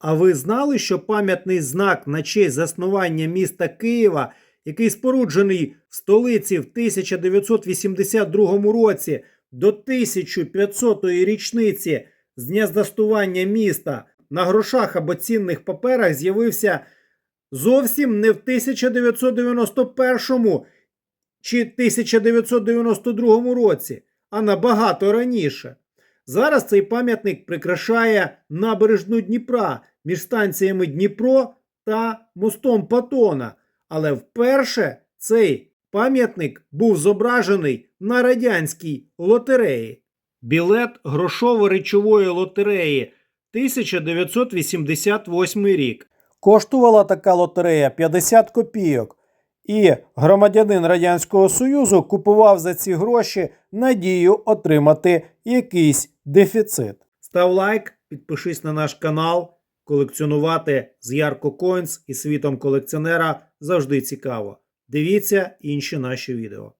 А ви знали, що пам'ятний знак на честь заснування міста Києва, який споруджений в столиці в 1982 році до 1500-ї річниці з дня заснування міста на грошах або цінних паперах з'явився зовсім не в 1991 чи 1992 році, а набагато раніше. Зараз цей пам'ятник прикрашає набережну Дніпра між станціями Дніпро та мостом Патона. Але вперше цей пам'ятник був зображений на радянській лотереї. Білет грошово-речової лотереї 1988 рік. Коштувала така лотерея 50 копійок. І громадянин Радянського Союзу купував за ці гроші надію отримати якийсь дефіцит. Став лайк, підпишись на наш канал. Колекціонувати з Ярко Коінс і світом колекціонера завжди цікаво. Дивіться інші наші відео.